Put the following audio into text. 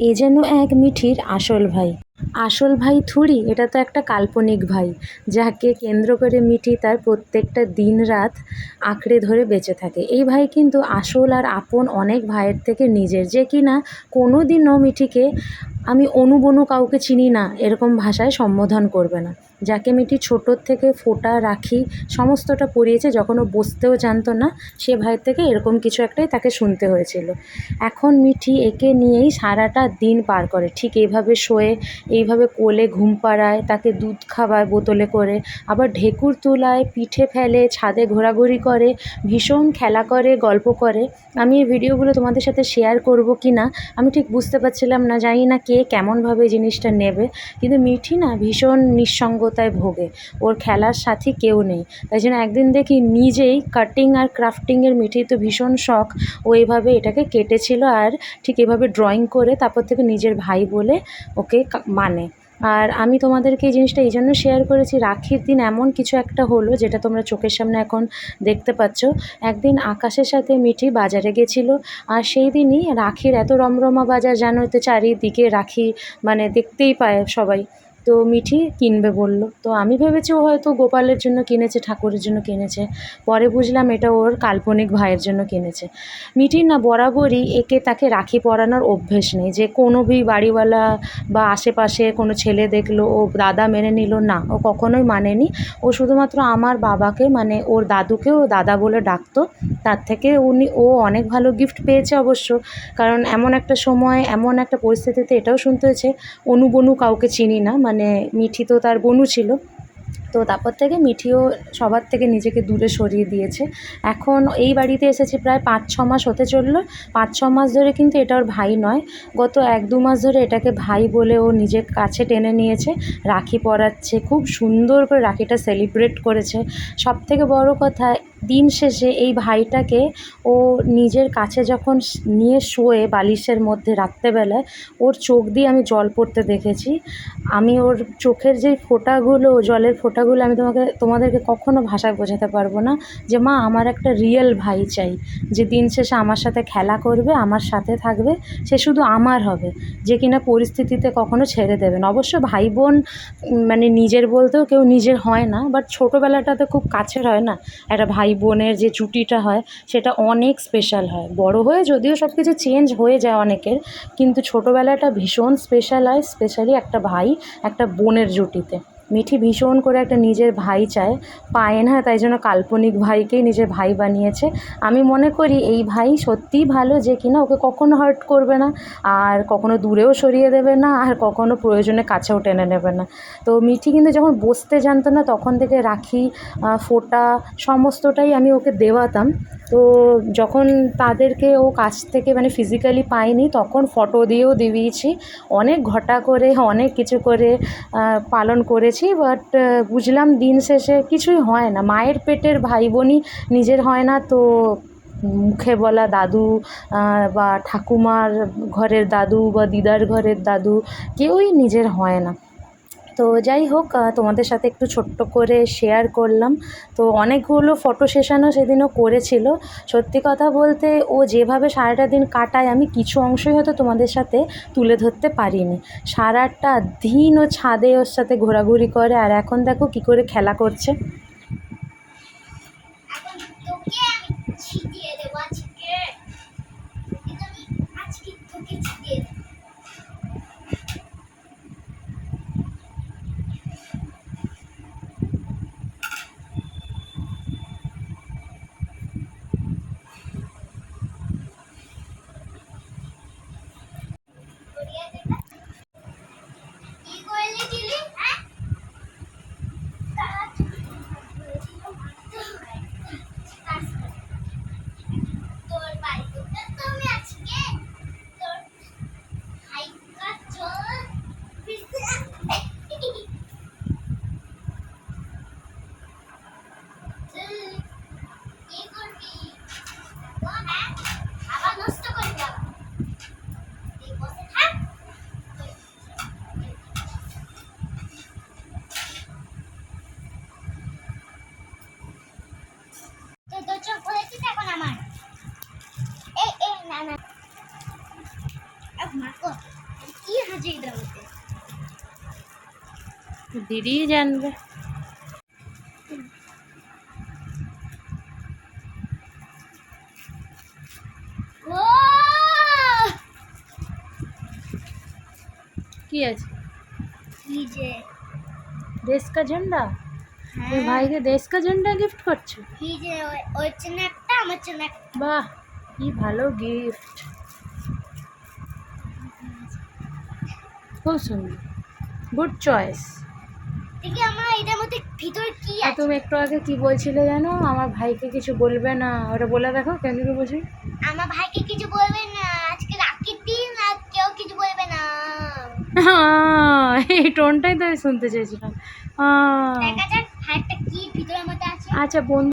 এ যেন এক মিঠির আসল ভাই। আসল ভাই থুড়ি, এটা তো একটা কাল্পনিক ভাই, যাকে কেন্দ্র করে মিঠি তার প্রত্যেকটা দিন রাত আঁকড়ে ধরে বেঁচে থাকে। এই ভাই কিন্তু আসল আর আপন অনেক ভাইয়ের থেকে নিজের। যে কিনা কোনো দিনও মিঠিকে আমি অনুবনু কাউকে চিনি না, এরকম ভাষায় সম্বোধন করবে না। যাকে মিঠি ছোটোর থেকে ফোঁটা রাখি সমস্তটা পরিয়েছে যখন ও বসতেও জানতো না, সে ভাইয়ের থেকে এরকম কিছু একটাই তাকে শুনতে হয়েছিল। এখন মিঠি একে নিয়েই সারাটা দিন পার করে। ঠিক এইভাবে শোয়ে, এইভাবে কোলে ঘুম পাড়ায়, তাকে দুধ খাওয়ায় বোতলে করে, আবার ঢেকুর তোলায় পিঠে ফেলে, ছাদে ঘোরাঘুরি করে, ভীষণ খেলা করে, গল্প করে। আমি এই ভিডিওগুলো তোমাদের সাথে শেয়ার করব কি না আমি ঠিক বুঝতে পারছিলাম না, জানি না কে কেমনভাবে জিনিসটা নেবে। কিন্তু মিঠি না ভীষণ নিঃসঙ্গতায় ভোগে। ওর খেলার সাথী কেউ নেই। তাই জন্য একদিন দেখি নিজেই কাটিং আর ক্রাফটিংয়ের মিঠি তো ভীষণ শখ। ও এইভাবে এটাকে কেটেছিল আর ঠিক এভাবে ড্রয়িং করে তারপর থেকে নিজের ভাই বলে ওকে মানে আর আমি তোমাদেরকে এই জিনিসটা এই জন্য শেয়ার করেছি, রাখির দিন এমন কিছু একটা হলো যেটা তোমরা চোখের সামনে এখন দেখতে পাচ্ছ। একদিন আকাশের সাথে মিঠি বাজারে গেছিল আর সেই দিনই রাখির এত রমরমা বাজার জানোই তো চারিদিকে রাখি মানে দেখতেই পায় সবাই। তো মিঠি কিনবে বলল। তো আমি ভেবেছি ও হয়তো গোপালের জন্য কিনেছে, ঠাকুরের জন্য কিনেছে। পরে বুঝলাম এটা ওর কাল্পনিক ভাইয়ের জন্য কিনেছে। মিঠির না বরাবরই একে তাকে রাখি পরানোর অভ্যেস নেই। যে কোনো ভি বাড়িওয়ালা বা আশেপাশে কোনো ছেলে দেখল, ও দাদা মেনে নিল, না। ও কখনোই মানেনি। ও শুধুমাত্র আমার বাবাকে মানে ওর দাদুকেও দাদা বলে ডাকতো। তার থেকে উনি, ও অনেক ভালো গিফট পেয়েছে অবশ্য। কারণ এমন একটা সময়, এমন একটা পরিস্থিতিতে এটাও শুনতে হয়েছে অনু বনু কাউকে চিনি না। মানে মিঠি তো তার বনু ছিল। তো তারপর থেকে মিঠিও সবার থেকে নিজেকে দূরে সরিয়ে দিয়েছে। এখন এই বাড়িতে এসেছে প্রায় পাঁচ, ছ মাস হতে চলল। পাঁচ, ছ মাস ধরে কিন্তু এটা ওর ভাই নয়। গত এক, দু মাস ধরে এটাকে ভাই বলে ও নিজের কাছে টেনে নিয়েছে। রাখি পরাচ্ছে, খুব সুন্দর করে রাখিটা সেলিব্রেট করেছে। সব থেকে বড় কথা দিন শেষে এই ভাইটাকে ও নিজের কাছে যখন নিয়ে শোয়ে বালিশের মধ্যে রাত্রেবেলায়, ওর চোখ দিয়ে আমি জল পড়তে দেখেছি। আমি ওর চোখের যে ফোঁটাগুলো, জলের ফোঁটাগুলো আমি তোমাকে, তোমাদেরকে কখনো ভাষায় বোঝাতে পারব না যে, মা, আমার একটা রিয়েল ভাই চাই। যে দিন শেষে আমার সাথে খেলা করবে, আমার সাথে থাকবে, সে শুধু আমার হবে। যে কিনা পরিস্থিতিতে কখনো ছেড়ে দেবে না। অবশ্য ভাই বোন মানে নিজের বলতেও কেউ নিজের হয় না, বাট ছোটোবেলাটাতে খুব কাছের হয় না। একটা ভাই বোনের যে জুটিটা হয়, সেটা অনেক স্পেশাল হয়। বড় হয়ে যদিও সব কিছু চেঞ্জ হয়ে যায় অনেকের, কিন্তু ছোটোবেলাটা ভীষণ স্পেশাল হয় স্পেশালি একটা ভাই, একটা বোনের জুটিতে মিঠি ভীষণ করে একটা নিজের ভাই চায়, পায় না, তাই জন্য কাল্পনিক ভাইকেই নিজের ভাই বানিয়েছে। আমি মনে করি এই ভাই সত্যিই ভালো যে কিনা ওকে কখনো হার্ট করবে না, আর কখনো দূরেও সরিয়ে দেবে না, আর কখনো প্রয়োজনে কাছেও টেনে নেবে না। তো মিঠি কিন্তু যখন বসতে জানতো না, তখন থেকে রাখি ফোঁটা, সমস্তটাই আমি ওকে দেওয়াতাম। তো যখন তাদেরকে ও কাছ থেকে মানে ফিজিক্যালি পাইনি, তখন ফটো দিয়েও দিয়েছি। অনেক ঘটা করে, অনেক কিছু করে পালন করেছি বাট বুঝলাম দিন শেষে কিছুই হয় না। মায়ের পেটের ভাই বোনই নিজের হয় না, তো মুখে বলা দাদু বা ঠাকুমার ঘরের দাদু বা দিদার ঘরের দাদু কেউই নিজের হয় না। তো যাই হোক তোমাদের সাথে একটু ছোট্ট করে শেয়ার করলাম। তো অনেকগুলো ফটো সেশনও সেদিনও করেছিল। সত্যি কথা বলতে, ও যেভাবে সারাটা দিন কাটায়, আমি কিছু অংশই হয়তো তোমাদের সাথে তুলে ধরতে পারিনি। সারাটা দিন ও ছাদে ওর সাথে ঘোরাঘুরি করে, আর এখন দেখো কি করে খেলা করছে এখন তোকে আমি ছিটিয়ে দেবো আজকে এটা আমি আজকে তোকে ছিটিয়ে দেবো করিয়ে দেবে? কি করলি দিলি হ্যাঁ তাড়াতাড়ি। কাজ কর। দিদি জানবে। কি আছে? দেশ কা ঝান্ডা? হ্যাঁ। ভাইকে দেশ কা ঝান্ডা গিফট করছ? ওই- ওর একটা আমার জন্য একটা। বাহ কি ভালো গিফট খুব সুন্দর গুড চয়েস দেখি আমার এটার মধ্যে ভিতরে কি আছে? তুমি একটু আগে কি বলছিলে জানো? আমার ভাইকে কিছু বলবে না। ওটা বলে দেখো কেন কি বলছি? আমার ভাইকে কিছু বলবে না। আজকে রাখির দিন আর কেউ কিছু বলবে না। এই টোনটাই তো আমি শুনতে চেয়েছিলাম। আহ, দেখা যাক ভাইটা কি ভিতরের মধ্যে আছে। আচ্ছা বন্ধু